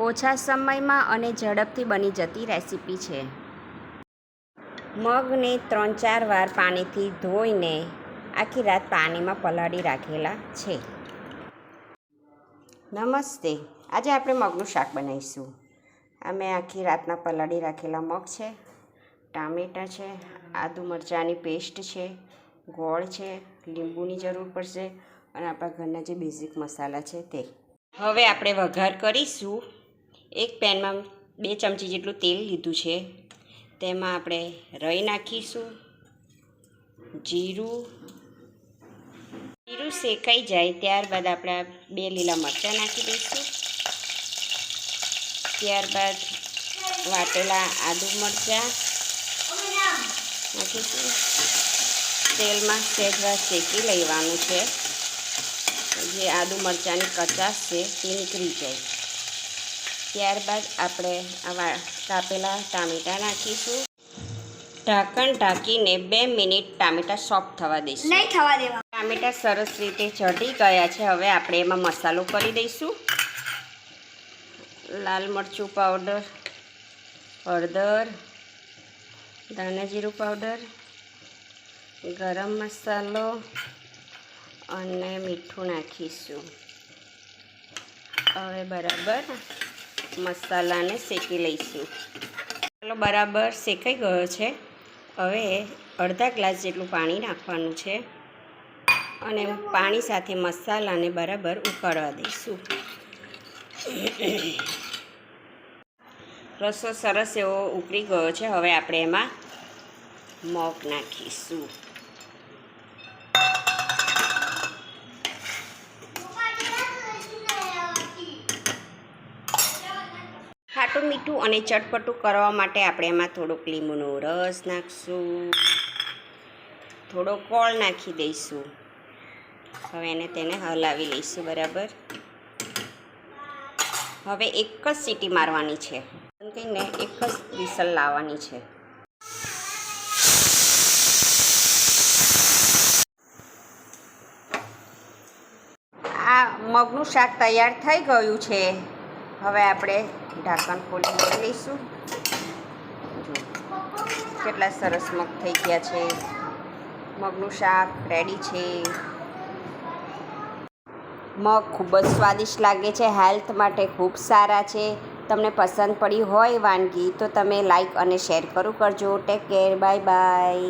ઓછા સમયમાં અને ઝડપથી બની જતી રેસીપી છે. મગને ત્રણ ચાર વાર પાણીથી ધોઈને આખી રાત પાણીમાં પલાળી રાખેલા છે. નમસ્તે, આજે આપણે મગનું શાક બનાવીશું. અમે આખી રાતના પલાળી રાખેલા મગ છે, ટામેટાં છે, આદુ મરચાંની પેસ્ટ છે, ગોળ છે, લીંબુની જરૂર પડશે અને આપણા ઘરના જે બેઝિક મસાલા છે તે. હવે આપણે વઘાર કરીશું. એક પેનમાં બે ચમચી જેટલું તેલ લીધું છે. તેમાં આપણે રઈ નાખીશું, જીરું. જીરું શેકાઈ જાય ત્યારબાદ આપણે બે લીલા મરચાં નાખી દઈશું. ત્યારબાદ વાટેલા આદુ મરચાં નાખીશું. તેલમાં સહેજવા શેકી લેવાનું છે. જે આદુ મરચાંની કચાશ છે તે નીકળી જાય. ત્યારબાદ આપણે આવા કાપેલા ટામેટાં નાખીશું. ઢાંકણ ઢાંકીને બે મિનિટ ટામેટાં સોફ્ટ થવા દઈશું. નહીં થવા દેવા. ટામેટાં સરસ રીતે ચઢી ગયા છે. હવે આપણે એમાં મસાલો કરી દઈશું. લાલ મરચું પાવડર હળદર ધાણાજીરું પાવડર ગરમ મસાલો અને મીઠું નાખીશું. હવે બરાબર મસાલાને શેકી લઈશું. મસાલો બરાબર શેકાઈ ગયો છે. હવે અડધા ગ્લાસ જેટલું પાણી નાખવાનું છે. અને પાણી સાથે મસાલાને બરાબર ઉકાળવા દઈશું. રસો સરસ એવો ઉકળી ગયો છે. હવે આપણે એમાં મગ નાખીશું. ખાટું મીઠું અને ચટપટું કરવા માટે આપણે એમાં થોડોક લીંબુનો રસ નાખશું. થોડો કોળ નાખી દઈશું. હવે એને તેને હલાવી લઈશું, બરાબર? હવે એક જ સીટી મારવાની છે. કહીને એક જ વિસલ લાવવાની છે. આ મગનું શાક તૈયાર થઈ ગયું છે. હવે આપણે ઢાંકણ ખોલી લઈશું. જો, કેટલા સરસ મગ થઈ ગયા છે. મગનું શાક રેડી છે. મગ ખૂબ જ સ્વાદિષ્ટ લાગે છે હેલ્થ માટે ખૂબ સારા છે. તમને પસંદ પડી હોય વાનગી તો તમે લાઈક અને શેર કરું કરજો. Take care bye bye